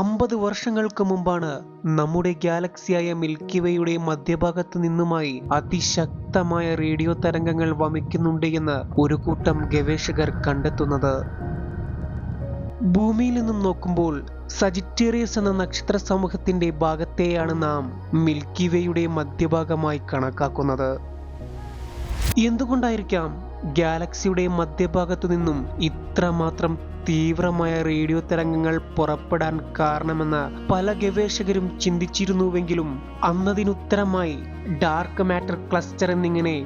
അമ്പത് വർഷങ്ങൾക്ക് മുമ്പാണ് നമ്മുടെ ഗാലക്സിയായ മിൽക്കി വേയുടെ മധ്യഭാഗത്ത് നിന്നുമായി അതിശക്തമായ റേഡിയോ തരംഗങ്ങൾ വമിക്കുന്നുണ്ട് എന്ന് ഒരു കൂട്ടം ഗവേഷകർ കണ്ടെത്തുന്നത്. ഭൂമിയിൽ നിന്നും നോക്കുമ്പോൾ സജിറ്റേറിയസ് എന്ന നക്ഷത്ര സമൂഹത്തിന്റെ ഭാഗത്തെയാണ് നാം മിൽക്കി വേയുടെ മധ്യഭാഗമായി കണക്കാക്കുന്നത്. എന്തുകൊണ്ടായിരിക്കാം ഗാലക്സിയുടെ മധ്യഭാഗത്തു നിന്നും ഇത്രമാത്രം തീവ്രമായ റേഡിയോ തരംഗങ്ങൾ പുറപ്പെടാൻ കാരണമെന്ന് പല ഗവേഷകരും ചിന്തിച്ചിരുന്നുവെങ്കിലും അന്നതിനുത്തരമായി ഡാർക്ക് മാറ്റർ ക്ലസ്റ്റർ എന്നിങ്ങനെ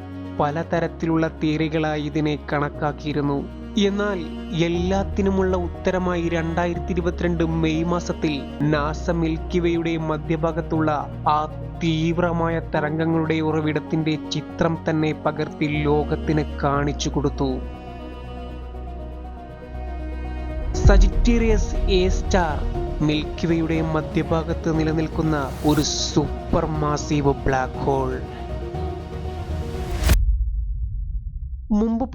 പലതരത്തിലുള്ള തിയറികളായി ഇതിനെ കണക്കാക്കിയിരുന്നു. എന്നാൽ എല്ലാത്തിനുമുള്ള ഉത്തരമായി രണ്ടായിരത്തി ഇരുപത്തിരണ്ട് മെയ് മാസത്തിൽ നാസ മിൽക്കിവയുടെ മധ്യഭാഗത്തുള്ള ആ തീവ്രമായ തരംഗങ്ങളുടെ ഉറവിടത്തിന്റെ ചിത്രം തന്നെ പകർത്തി ലോകത്തിന് കാണിച്ചു കൊടുത്തു. സജിറ്റേറിയസ് എ സ്റ്റാർ മിൽക്കിവയുടെ മധ്യഭാഗത്ത് നിലനിൽക്കുന്ന ഒരു സൂപ്പർ മാസീവ് ബ്ലാക്ക് ഹോൾ.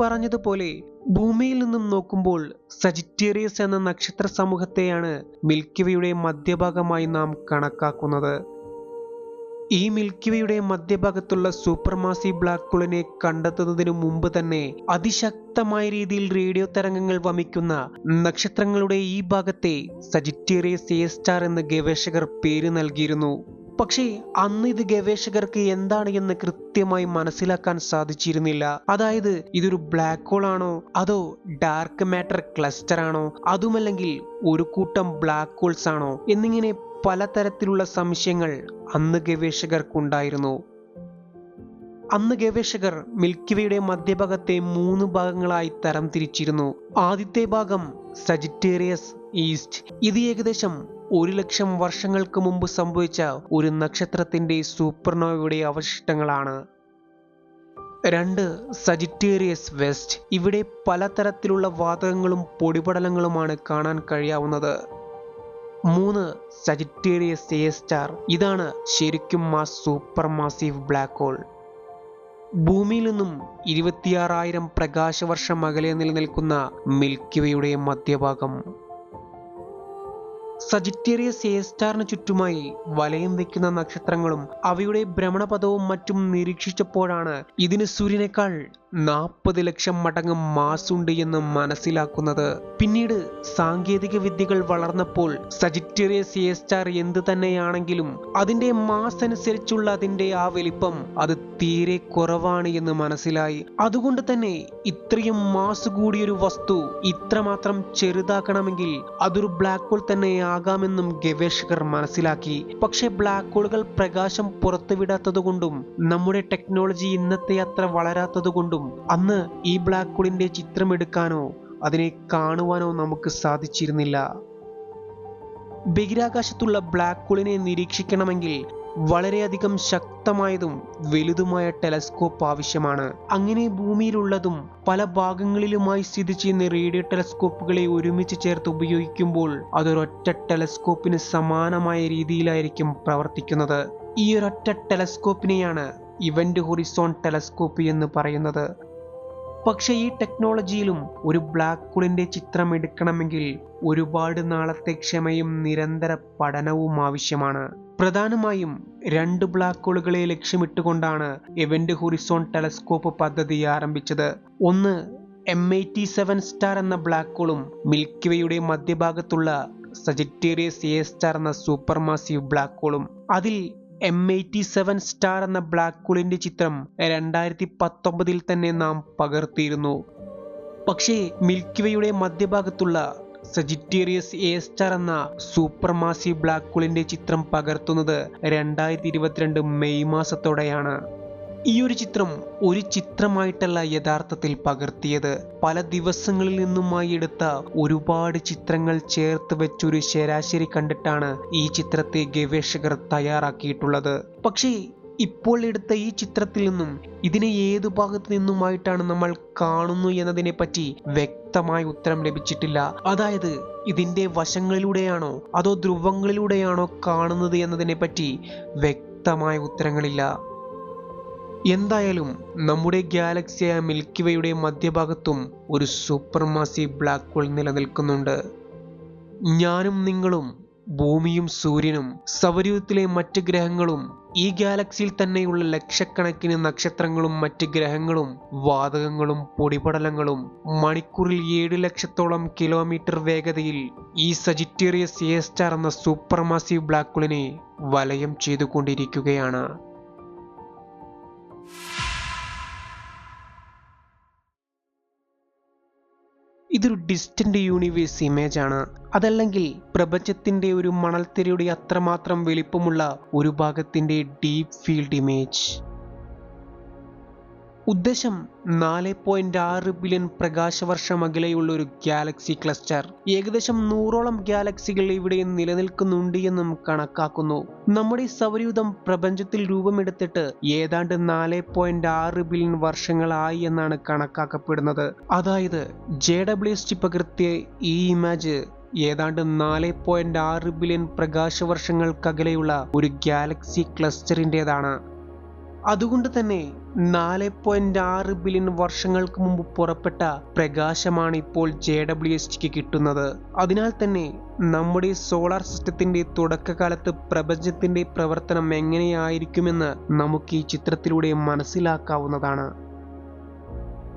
പറഞ്ഞതുപോലെ ഭൂമിയിൽ നിന്നും നോക്കുമ്പോൾ സജിറ്റേറിയസ് എന്ന നക്ഷത്ര സമൂഹത്തെയാണ് മിൽക്കിവയുടെ മധ്യഭാഗമായി നാം കണക്കാക്കുന്നത്. ഈ മിൽക്കിവയുടെ മധ്യഭാഗത്തുള്ള സൂപ്പർമാസി ബ്ലാക്ക് ഹോളിനെ കണ്ടെത്തുന്നതിനു മുമ്പ് തന്നെ അതിശക്തമായ രീതിയിൽ റേഡിയോ തരംഗങ്ങൾ വമിക്കുന്ന നക്ഷത്രങ്ങളുടെ ഈ ഭാഗത്തെ സജിറ്റേറിയസ് എ സ്റ്റാർ എന്ന് ഗവേഷകർ പേര് നൽകിയിരുന്നു. പക്ഷേ അന്ന് ഇത് ഗവേഷകർക്ക് എന്താണ് എന്ന് കൃത്യമായി മനസ്സിലാക്കാൻ സാധിച്ചിരുന്നില്ല. അതായത് ഇതൊരു ബ്ലാക്ക് ഹോൾ ആണോ അതോ ഡാർക്ക് മാറ്റർ ക്ലസ്റ്റർ ആണോ അതുമല്ലെങ്കിൽ ഒരു കൂട്ടം ബ്ലാക്ക് ഹോൾസ് ആണോ എന്നിങ്ങനെ പലതരത്തിലുള്ള സംശയങ്ങൾ അന്ന് ഗവേഷകർക്കുണ്ടായിരുന്നു. അന്ന് ഗവേഷകർ മിൽക്കിവയുടെ മധ്യഭാഗത്തെ മൂന്ന് ഭാഗങ്ങളായി തരം തിരിച്ചിരുന്നു ആദ്യത്തെ ഭാഗം സജിറ്റേറിയസ് ഈസ്റ്റ് ഇത് ഏകദേശം ഒരു ലക്ഷം വർഷങ്ങൾക്ക് മുമ്പ് സംഭവിച്ച ഒരു നക്ഷത്രത്തിന്റെ സൂപ്പർനോവയുടെ അവശിഷ്ടങ്ങളാണ്. രണ്ട് സജിറ്റേറിയസ് വെസ്റ്റ് ഇവിടെ പലതരത്തിലുള്ള വാതകങ്ങളും പൊടിപടലങ്ങളുമാണ് കാണാൻ കഴിയാവുന്നത്. മൂന്ന് സജിറ്റേറിയസ് എ സ്റ്റാർ ഇതാണ് ശരിക്കും ആ സൂപ്പർ മാസീവ് ബ്ലാക്ക് ഹോൾ ഭൂമിയിൽ നിന്നും ഇരുപത്തിയാറായിരം പ്രകാശവർഷം അകലെ നിലനിൽക്കുന്ന മിൽക്കിവയുടെ മധ്യഭാഗം. സജിറ്റേറിയസ് എ സ്റ്റാറിന് ചുറ്റുമായി വലയം വെക്കുന്ന നക്ഷത്രങ്ങളും അവയുടെ ഭ്രമണപഥവും മറ്റും നിരീക്ഷിച്ചപ്പോഴാണ് ഇതിന് സൂര്യനേക്കാൾ നാൽപ്പത് ലക്ഷം മടങ്ങ് മാസുണ്ട് എന്ന് മനസ്സിലാക്കുന്നത്. പിന്നീട് സാങ്കേതിക വിദ്യകൾ വളർന്നപ്പോൾ സജിറ്റേറിയസ് എ സ്റ്റാർ എന്ത് തന്നെയാണെങ്കിലും അതിന്റെ മാസ് അനുസരിച്ചുള്ള അതിന്റെ ആ വലിപ്പം അത് തീരെ കുറവാണ് എന്ന് മനസ്സിലായി. അതുകൊണ്ട് തന്നെ ഇത്രയും മാസ് കൂടിയൊരു വസ്തു ഇത്രമാത്രം ചെറുതാക്കണമെങ്കിൽ അതൊരു ബ്ലാക്ക് ഹോൾ തന്നെ ആകാമെന്നും ഗവേഷകർ മനസ്സിലാക്കി. പക്ഷെ ബ്ലാക്ക് ഹോളുകൾ പ്രകാശം പുറത്തുവിടാത്തതുകൊണ്ടും നമ്മുടെ ടെക്നോളജി ഇന്നത്തെ അത്ര വളരാത്തതുകൊണ്ടും അന്ന് ഈ ബ്ലാക്ക് ഹോളിന്റെ ചിത്രം എടുക്കാനോ അതിനെ കാണുവാനോ നമുക്ക് സാധിച്ചിരുന്നില്ല. ബഹിരാകാശത്തുള്ള ബ്ലാക്ക് ഹോളിനെ നിരീക്ഷിക്കണമെങ്കിൽ വളരെയധികം ശക്തമായതും വലുതുമായ ടെലസ്കോപ്പ് ആവശ്യമാണ്. അങ്ങനെ ഭൂമിയിലുള്ളതും പല ഭാഗങ്ങളിലുമായി സ്ഥിതി ചെയ്യുന്ന റേഡിയോ ടെലസ്കോപ്പുകളെ ഒരുമിച്ച് ചേർത്ത് ഉപയോഗിക്കുമ്പോൾ അതൊരൊറ്റ ടെലസ്കോപ്പിന് സമാനമായ രീതിയിലായിരിക്കും പ്രവർത്തിക്കുന്നത്. ഈ ഒരൊറ്റ ടെലസ്കോപ്പിനെയാണ് ഇവന്റ് ഹൊറിസോൺ ടെലസ്കോപ്പ് എന്ന് പറയുന്നത്. പക്ഷേ ഈ ടെക്നോളജിയിലും ഒരു ബ്ലാക്ക് ഹോളിന്റെ ചിത്രം എടുക്കണമെങ്കിൽ ഒരുപാട് നാളത്തെ ക്ഷമയും നിരന്തര പഠനവും ആവശ്യമാണ്. പ്രധാനമായും രണ്ട് ബ്ലാക്ക് ഹോളുകളെ ലക്ഷ്യമിട്ടുകൊണ്ടാണ് എവന്റ് ഹൊറിസോൺ ടെലസ്കോപ്പ് പദ്ധതി ആരംഭിച്ചത്. ഒന്ന് എം എയ്റ്റി സെവൻ സ്റ്റാർ എന്ന ബ്ലാക്ക് ഹോളും മിൽക്കിവയുടെ മധ്യഭാഗത്തുള്ള സജിറ്റേറിയസ് എ സ്റ്റാർ എന്ന സൂപ്പർ മാസീവ് ബ്ലാക്ക് ഹോളും. അതിൽ എം എയ്റ്റി സെവൻ സ്റ്റാർ എന്ന ബ്ലാക്ക് ഹോളിന്റെ ചിത്രം രണ്ടായിരത്തി പത്തൊമ്പതിൽ തന്നെ നാം പകർത്തിയിരുന്നു. പക്ഷേ മിൽക്കിവയുടെ മധ്യഭാഗത്തുള്ള സജിറ്റേറിയസ് എ സ്റ്റാർ എന്ന സൂപ്പർ മാസി ബ്ലാക്ക് ഹോളിന്റെ ചിത്രം പകർത്തുന്നത് രണ്ടായിരത്തി ഇരുപത്തിരണ്ട് മെയ് മാസത്തോടെയാണ്. ഈ ഒരു ചിത്രം ഒരു ചിത്രമായിട്ടല്ല യഥാർത്ഥത്തിൽ പകർത്തിയത്. പല ദിവസങ്ങളിൽ നിന്നുമായി എടുത്ത ഒരുപാട് ചിത്രങ്ങൾ ചേർത്ത് വെച്ചൊരു ശരാശരി കണ്ടിട്ടാണ് ഈ ചിത്രത്തെ ഗവേഷകർ തയ്യാറാക്കിയിട്ടുള്ളത്. പക്ഷേ ഇപ്പോൾ എടുത്ത ഈ ചിത്രത്തിൽ നിന്നും ഇതിനെ ഏതു ഭാഗത്ത് നിന്നുമായിട്ടാണ് നമ്മൾ കാണുന്നു എന്നതിനെ പറ്റി വ്യക്തമായ ഉത്തരം ലഭിച്ചിട്ടില്ല. അതായത് ഇതിന്റെ വശങ്ങളിലൂടെയാണോ അതോ ധ്രുവങ്ങളിലൂടെയാണോ കാണുന്നത് എന്നതിനെ പറ്റി വ്യക്തമായ ഉത്തരങ്ങളില്ല. എന്തായാലും നമ്മുടെ ഗാലക്സിയായ മിൽക്കി വേയുടെ മധ്യഭാഗത്തും ഒരു സൂപ്പർ മാസീവ് ബ്ലാക്ക് ഹോൾ നിലനിൽക്കുന്നുണ്ട്. ഞാനും നിങ്ങളും ഭൂമിയും സൂര്യനും സൗരയൂഥത്തിലെ മറ്റ് ഗ്രഹങ്ങളും ഈ ഗാലക്സിയിൽ തന്നെയുള്ള ലക്ഷക്കണക്കിന് നക്ഷത്രങ്ങളും മറ്റ് ഗ്രഹങ്ങളും വാതകങ്ങളും പൊടിപടലങ്ങളും മണിക്കൂറിൽ ഏഴ് ലക്ഷത്തോളം കിലോമീറ്റർ വേഗതയിൽ ഈ സജിറ്റേറിയസ് എ സ്റ്റാർ എന്ന സൂപ്പർമാസീവ് ബ്ലാക്ക് ഹോളിനെ വലയം ചെയ്തുകൊണ്ടിരിക്കുകയാണ്. ഇതൊരു ഡിസ്റ്റന്റ് യൂണിവേഴ്സ് ഇമേജ് ആണ്. അതല്ലെങ്കിൽ പ്രപഞ്ചത്തിന്റെ ഒരു മണൽത്തിരയുടെ അത്രമാത്രം വലിപ്പമുള്ള ഒരു ഭാഗത്തിന്റെ ഡീപ് ഫീൽഡ് ഇമേജ് ഉദ്ദേശം നാല് പോയിന്റ് ആറ് ബില്യൺ പ്രകാശവർഷം അകലെയുള്ള ഒരു ഗാലക്സി ക്ലസ്റ്റർ ഏകദേശം നൂറോളം ഗാലക്സികൾ ഇവിടെ നിലനിൽക്കുന്നുണ്ട് എന്നും കണക്കാക്കുന്നു. നമ്മുടെ സൗരയൂഥം പ്രപഞ്ചത്തിൽ രൂപമെടുത്തിട്ട് ഏതാണ്ട് നാല് പോയിന്റ് ആറ് ബില്യൺ വർഷങ്ങളായി എന്നാണ് കണക്കാക്കപ്പെടുന്നത്. അതായത് ജെ ഡബ്ല്യു എസ് ടി പകർത്തിയ ഈ ഇമേജ് ഏതാണ്ട് നാല് പോയിന്റ് ആറ് ബില്യൺ പ്രകാശവർഷങ്ങൾക്കകലെയുള്ള ഒരു ഗാലക്സി ക്ലസ്റ്ററിന്റെതാണ് അതുകൊണ്ട് തന്നെ നാല് പോയിന്റ് ആറ് ബില്യൺ വർഷങ്ങൾക്ക് മുമ്പ് പുറപ്പെട്ട പ്രകാശമാണ് ഇപ്പോൾ ജെ ഡബ്ല്യു എസ് ടിക്ക് കിട്ടുന്നത്. അതിനാൽ തന്നെ നമ്മുടെ സോളാർ സിസ്റ്റത്തിന്റെ തുടക്കകാലത്ത് പ്രപഞ്ചത്തിന്റെ പ്രവർത്തനം എങ്ങനെയായിരിക്കുമെന്ന് നമുക്ക് ഈ ചിത്രത്തിലൂടെ മനസ്സിലാക്കാവുന്നതാണ്.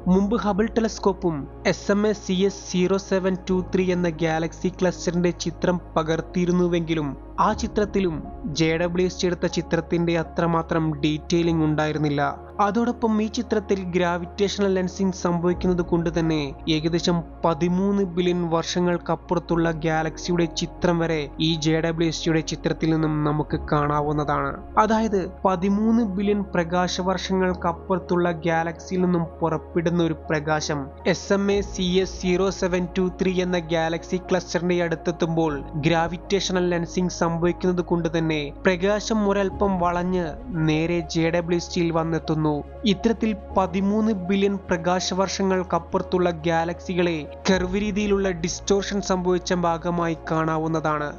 മുമ്പ് Hubble ടെലസ്കോപ്പും S M S C S zero seven two three എന്ന ഗാലക്സി ക്ലസ്റ്ററിന്റെ ചിത്രം പകർത്തിയിരുന്നുവെങ്കിലും ആ ചിത്രത്തിലും ജെ ഡബ്ല്യു എസ് എടുത്ത ചിത്രത്തിന്റെ അത്രമാത്രം ഡീറ്റെയിലിംഗ് ഉണ്ടായിരുന്നില്ല. അതോടൊപ്പം ഈ ചിത്രത്തിൽ ഗ്രാവിറ്റേഷണൽ ലെൻസിംഗ് സംഭവിക്കുന്നത് കൊണ്ട് തന്നെ ഏകദേശം പതിമൂന്ന് ബില്യൺ വർഷങ്ങൾക്കപ്പുറത്തുള്ള ഗാലക്സിയുടെ ചിത്രം വരെ ഈ ജെ ഡബ്ല്യു എസ് ജിയുടെ ചിത്രത്തിൽ നിന്നും നമുക്ക് കാണാവുന്നതാണ്. അതായത് പതിമൂന്ന് ബില്യൺ പ്രകാശ വർഷങ്ങൾക്കപ്പുറത്തുള്ള ഗാലക്സിയിൽ നിന്നും പുറപ്പെടുന്ന ഒരു പ്രകാശം S M A C S zero seven two three എന്ന ഗാലക്സി ക്ലസ്റ്ററിന്റെ അടുത്തെത്തുമ്പോൾ ഗ്രാവിറ്റേഷണൽ ലെൻസിംഗ് സംഭവിക്കുന്നത് കൊണ്ട് തന്നെ പ്രകാശം ഒരൽപ്പം വളഞ്ഞ് നേരെ ജെ ഡബ്ല്യു സ്റ്റിയിൽ വന്നെത്തുന്നു. ഇത്തരത്തിൽ പതിമൂന്ന് ബില്യൺ പ്രകാശവർഷങ്ങൾക്കപ്പുറത്തുള്ള ഗാലക്സികളെ കർവ് രീതിയിലുള്ള ഡിസ്റ്റോർഷൻ സംഭവിച്ച ഭാഗമായി കാണാവുന്നതാണ്.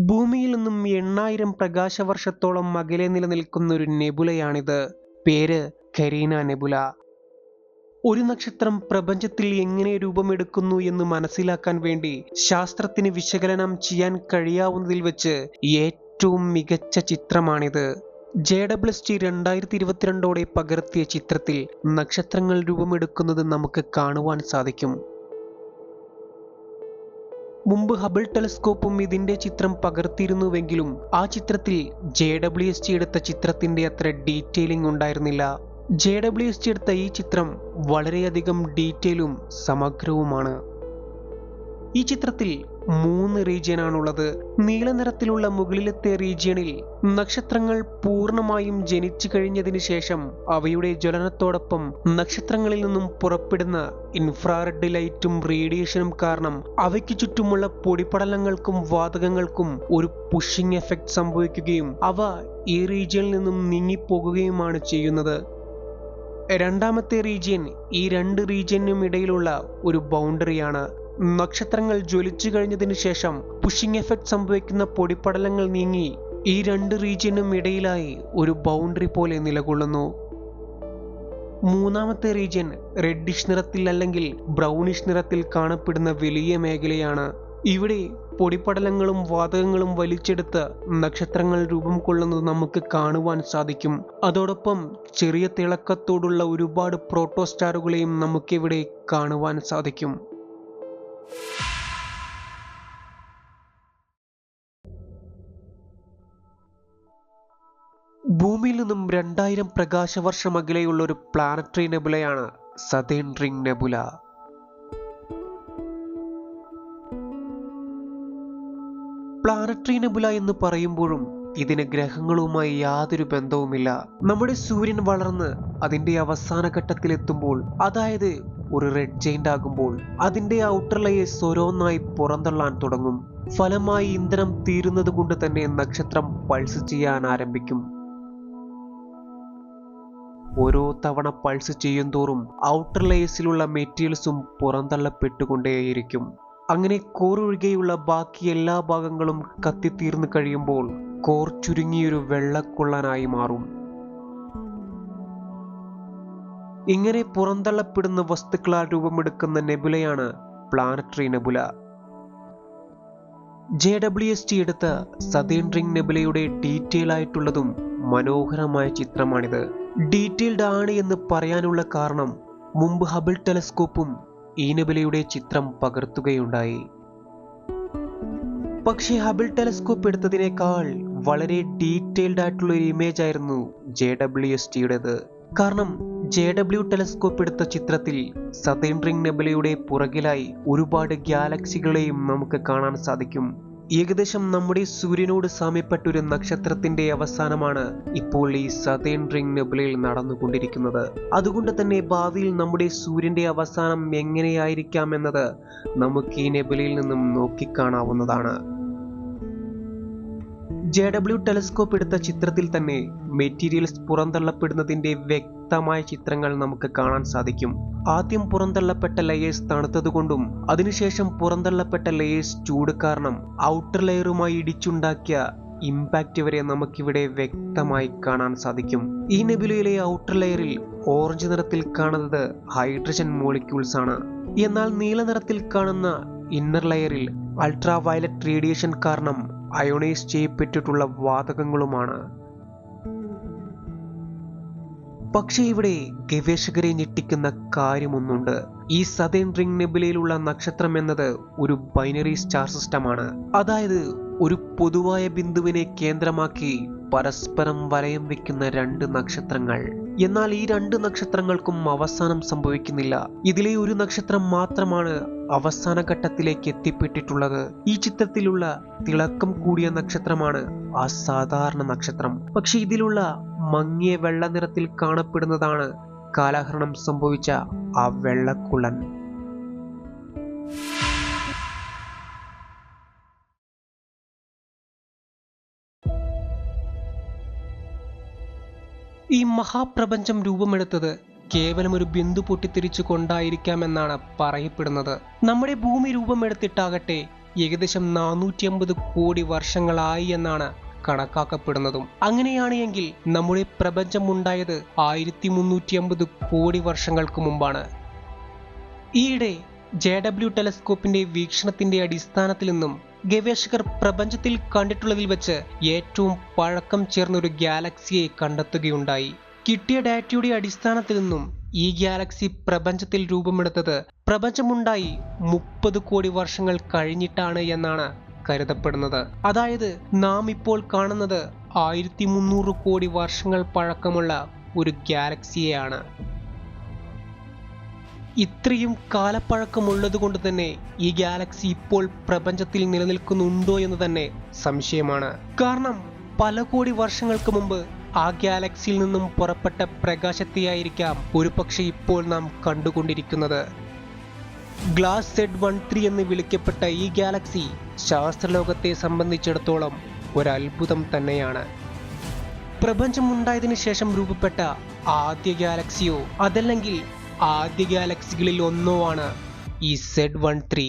ഭൂമിയിൽ നിന്നും എണ്ണായിരം പ്രകാശവർഷത്തോളം അകലെ നിലനിൽക്കുന്ന ഒരു നെബുലയാണിത്. പേര് കരീന നെബുല. ഒരു നക്ഷത്രം പ്രപഞ്ചത്തിൽ എങ്ങനെ രൂപമെടുക്കുന്നു എന്ന് മനസ്സിലാക്കാൻ വേണ്ടി ശാസ്ത്രത്തിന് വിശകലനം ചെയ്യാൻ കഴിയാവുന്നതിൽ വെച്ച് ഏറ്റവും മികച്ച ചിത്രമാണിത്. ജെ ഡബ്ല്യു എസ് ടി രണ്ടായിരത്തി ഇരുപത്തിരണ്ടോടെ പകർത്തിയ ചിത്രത്തിൽ നക്ഷത്രങ്ങൾ രൂപമെടുക്കുന്നത് നമുക്ക് കാണുവാൻ സാധിക്കും. മുമ്പ് ഹബിൾ ടെലിസ്കോപ്പും ഇതിന്റെ ചിത്രം പകർത്തിയിരുന്നുവെങ്കിലും ആ ചിത്രത്തിൽ ജെ ഡബ്ല്യു എസ് ടി എടുത്ത ചിത്രത്തിന്റെ അത്ര ഡീറ്റെയിലിംഗ് ഉണ്ടായിരുന്നില്ല. ജെ ഡബ്ല്യു എസ് എടുത്ത ഈ ചിത്രം വളരെയധികം ഡീറ്റെയിലും സമഗ്രവുമാണ്. ഈ ചിത്രത്തിൽ മൂന്ന് റീജിയൻ ആണുള്ളത്. നീല നിറത്തിലുള്ള മുകളിലത്തെ റീജിയണിൽ നക്ഷത്രങ്ങൾ പൂർണമായും ജനിച്ചു കഴിഞ്ഞതിന് ശേഷം അവയുടെ ജ്വലനത്തോടൊപ്പം നക്ഷത്രങ്ങളിൽ നിന്നും പുറപ്പെടുന്ന ഇൻഫ്രാറെഡ് ലൈറ്റും റേഡിയേഷനും കാരണം അവയ്ക്ക് ചുറ്റുമുള്ള പൊടിപടലങ്ങൾക്കും വാതകങ്ങൾക്കും ഒരു പുഷിംഗ് എഫക്റ്റ് സംഭവിക്കുകയും അവ ഈ റീജിയനിൽ നിന്നും നീങ്ങിപ്പോകുകയുമാണ് ചെയ്യുന്നത്. രണ്ടാമത്തെ റീജിയൻ ഈ രണ്ട് റീജിയനും ഇടയിലുള്ള ഒരു ബൗണ്ടറിയാണ്. നക്ഷത്രങ്ങൾ ജ്വലിച്ചു കഴിഞ്ഞതിന് ശേഷം പുഷിംഗ് എഫക്റ്റ് സംഭവിക്കുന്ന പൊടിപടലങ്ങൾ നീങ്ങി ഈ രണ്ട് റീജിയനും ഇടയിലായി ഒരു ബൗണ്ടറി പോലെ നിലകൊള്ളുന്നു. മൂന്നാമത്തെ റീജിയൻ റെഡിഷ് നിറത്തിൽ അല്ലെങ്കിൽ ബ്രൗണിഷ് നിറത്തിൽ കാണപ്പെടുന്ന വലിയ മേഖലയാണ്. ഇവിടെ പൊടിപടലങ്ങളും വാതകങ്ങളും വലിച്ചെടുത്ത് നക്ഷത്രങ്ങൾ രൂപം കൊള്ളുന്നത് നമുക്ക് കാണുവാൻ സാധിക്കും. അതോടൊപ്പം ചെറിയ തിളക്കത്തോടുള്ള ഒരുപാട് പ്രോട്ടോസ്റ്റാറുകളെയും നമുക്കിവിടെ കാണുവാൻ സാധിക്കും. ഭൂമിയിൽ നിന്നും രണ്ടായിരം പ്രകാശവർഷം അകലെയുള്ള ഒരു planetary നെബുലയാണ് southern ring nebula. Planetary nebula എന്ന് പറയുമ്പോഴും ഇതിന് ഗ്രഹങ്ങളുമായി യാതൊരു ബന്ധവുമില്ല. നമ്മുടെ സൂര്യൻ വളർന്ന് അതിന്റെ അവസാന ഘട്ടത്തിലെത്തുമ്പോൾ അതായത് ഒരു റെഡ് ജെയിന്റ് ആകുമ്പോൾ അതിന്റെ ഔട്ടർ ലെയേഴ്സ് ഓരോന്നായി പുറന്തള്ളാൻ തുടങ്ങും. ഫലമായി ഇന്ധനം തീരുന്നത് കൊണ്ട് തന്നെ നക്ഷത്രം പൾസ് ചെയ്യാൻ ആരംഭിക്കും. ഓരോ തവണ പൾസ് ചെയ്യുന്തോറും ഔട്ടർ ലെയേഴ്സിലുള്ള മെറ്റീരിയൽസും പുറന്തള്ളപ്പെട്ടുകൊണ്ടേയിരിക്കും. അങ്ങനെ കോർ ഒഴികെയുള്ള ബാക്കി എല്ലാ ഭാഗങ്ങളും കത്തിത്തീർന്നു കഴിയുമ്പോൾ കോർ ചുരുങ്ങിയൊരു വെള്ളക്കുള്ളനായി മാറും. ഇങ്ങനെ പുറന്തള്ളപ്പെടുന്ന വസ്തുക്കളാൽ രൂപമെടുക്കുന്ന നെബുലയാണ് planetary nebula. J W S T എടുത്ത സതേൺ റിംഗ് നെബുലയുടെ ഡീറ്റെയിൽ ആയിട്ടുള്ളതും മനോഹരമായ ചിത്രമാണിത്. ഡീറ്റെയിൽഡ് ആണ് എന്ന് പറയാനുള്ള കാരണം മുമ്പ് ഹബിൾ ടെലസ്കോപ്പും ഈ നെബുലയുടെ ചിത്രം പകർത്തുകയുണ്ടായി. പക്ഷേ ഹബിൾ ടെലസ്കോപ്പ് എടുത്തതിനേക്കാൾ വളരെ ഡീറ്റെയിൽഡ് ആയിട്ടുള്ള ഒരു ഇമേജ് ആയിരുന്നു ജെ ഡബ്ല്യു എസ് ടിയുടേത്. കാരണം ജെ ഡബ്ല്യു ടെലസ്കോപ്പ് എടുത്ത ചിത്രത്തിൽ സതേൺ റിംഗ് നെബിലയുടെ പുറകിലായി ഒരുപാട് ഗാലക്സികളെയും നമുക്ക് കാണാൻ സാധിക്കും. ഏകദേശം നമ്മുടെ സൂര്യനോട് സാമ്യപ്പെട്ടൊരു നക്ഷത്രത്തിന്റെ അവസാനമാണ് ഇപ്പോൾ ഈ സതേൺ റിംഗ് നെബുലയിൽ നടന്നുകൊണ്ടിരിക്കുന്നത്. അതുകൊണ്ട് തന്നെ ഭാവിയിൽ നമ്മുടെ സൂര്യന്റെ അവസാനം എങ്ങനെയായിരിക്കാം എന്നത് നമുക്ക് ഈ നെബുലയിൽ നിന്നും നോക്കിക്കാണാവുന്നതാണ്. ജെ ഡബ്ല്യു ടെലിസ്കോപ്പ് എടുത്ത ചിത്രത്തിൽ തന്നെ മെറ്റീരിയൽസ് പുറന്തള്ളപ്പെടുന്നതിന്റെ വ്യക്തമായ ചിത്രങ്ങൾ നമുക്ക് കാണാൻ സാധിക്കും. ആദ്യം പുറന്തള്ളപ്പെട്ട ലെയേഴ്സ് തണുത്തതുകൊണ്ടും അതിനുശേഷം പുറന്തള്ളപ്പെട്ട ലെയേഴ്സ് ചൂട് കാരണം ഔട്ടർ ലെയറുമായി ഇടിച്ചുണ്ടാക്കിയ ഇമ്പാക്റ്റ് വരെ നമുക്കിവിടെ വ്യക്തമായി കാണാൻ സാധിക്കും. ഈ നെബുലയിലെ ഔട്ടർ ലെയറിൽ ഓറഞ്ച് നിറത്തിൽ കാണുന്നത് ഹൈഡ്രജൻ മോളിക്യൂൾസ് ആണ്. എന്നാൽ നീല നിറത്തിൽ കാണുന്ന ഇന്നർ ലെയറിൽ അൾട്രാ വയലറ്റ് റേഡിയേഷൻ കാരണം അയോണൈസ് ചെയ്യപ്പെട്ടിട്ടുള്ള വാതകങ്ങളുമാണ്. പക്ഷേ ഇവിടെ ഗവേഷകരെ ഞെട്ടിക്കുന്ന കാര്യമൊന്നുണ്ട്. ഈ സതേൺ റിംഗ് നെബിലയിലുള്ള നക്ഷത്രം എന്നത് ഒരു ബൈനറി സ്റ്റാർ സിസ്റ്റമാണ്. അതായത് ഒരു പൊതുവായ ബിന്ദുവിനെ കേന്ദ്രമാക്കി പരസ്പരം വലയം വെക്കുന്ന രണ്ട് നക്ഷത്രങ്ങൾ. എന്നാൽ ഈ രണ്ട് നക്ഷത്രങ്ങൾക്കും അവസാനം സംഭവിക്കുന്നില്ല. ഇതിലെ ഒരു നക്ഷത്രം മാത്രമാണ് അവസാന ഘട്ടത്തിലേക്ക് എത്തിപ്പെട്ടിട്ടുള്ളത്. ഈ ചിത്രത്തിലുള്ള തിളക്കം കൂടിയ നക്ഷത്രമാണ് അസാധാരണ സാധാരണ നക്ഷത്രം. പക്ഷെ ഇതിലുള്ള മങ്ങിയ വെള്ള നിറത്തിൽ കാണപ്പെടുന്നതാണ് കാലഹരണം സംഭവിച്ച ആ വെള്ളക്കുള്ളൻ ഈ മഹാപ്രപഞ്ചം രൂപമെടുത്തത് കേവലം ഒരു ബിന്ദു പൊട്ടിത്തെറിച്ചു കൊണ്ടായിരിക്കാമെന്നാണ് പറയപ്പെടുന്നത്. നമ്മുടെ ഭൂമി രൂപമെടുത്തിട്ടാകട്ടെ ഏകദേശം നാനൂറ്റി അമ്പത് കോടി വർഷങ്ങളായി എന്നാണ് കണക്കാക്കപ്പെടുന്നതും. അങ്ങനെയാണ് എങ്കിൽ നമ്മുടെ പ്രപഞ്ചം ഉണ്ടായത് ആയിരത്തി മുന്നൂറ്റി അമ്പത് കോടി വർഷങ്ങൾക്ക് മുമ്പാണ്. ഈയിടെ ജെ ഡബ്ല്യു ടെലസ്കോപ്പിന്റെ വീക്ഷണത്തിന്റെ അടിസ്ഥാനത്തിൽ നിന്നും ഗവേഷകർ പ്രപഞ്ചത്തിൽ കണ്ടിട്ടുള്ളതിൽ വെച്ച് ഏറ്റവും പഴക്കം ചേർന്ന ഒരു ഗാലക്സിയെ കണ്ടെത്തുകയുണ്ടായി. കിട്ടിയ ഡാറ്റയുടെ അടിസ്ഥാനത്തിൽ നിന്നും ഈ ഗാലക്സി പ്രപഞ്ചത്തിൽ രൂപമെടുത്തത് പ്രപഞ്ചമുണ്ടായി മുപ്പത് കോടി വർഷങ്ങൾ കഴിഞ്ഞിട്ടാണ് എന്നാണ് കരുതപ്പെടുന്നത്. അതായത് നാം ഇപ്പോൾ കാണുന്നത് ആയിരത്തി മുന്നൂറ് കോടി വർഷങ്ങൾ പഴക്കമുള്ള ഒരു ഗാലക്സിയെയാണ്. ഇത്രയും കാലപ്പഴക്കമുള്ളത് കൊണ്ട് തന്നെ ഈ ഗാലക്സി ഇപ്പോൾ പ്രപഞ്ചത്തിൽ നിലനിൽക്കുന്നുണ്ടോ എന്ന് തന്നെ സംശയമാണ്. കാരണം പല കോടി വർഷങ്ങൾക്ക് മുമ്പ് ആ ഗാലക്സിയിൽ നിന്നും പുറപ്പെട്ട പ്രകാശത്തെയായിരിക്കാം ഒരുപക്ഷെ ഇപ്പോൾ നാം കണ്ടുകൊണ്ടിരിക്കുന്നത്. ഗ്ലാസ് സെഡ് വൺ ത്രീ എന്ന് വിളിക്കപ്പെട്ട ഈ ഗാലക്സി ശാസ്ത്രലോകത്തെ സംബന്ധിച്ചിടത്തോളം ഒരത്ഭുതം തന്നെയാണ്. പ്രപഞ്ചമുണ്ടായതിനു ശേഷം രൂപപ്പെട്ട ആദ്യ ഗാലക്സിയോ അതല്ലെങ്കിൽ ആദ്യ ഗാലക്സികളിൽ ഒന്നോ ആണ് ഈ സെഡ് വൺ ത്രീ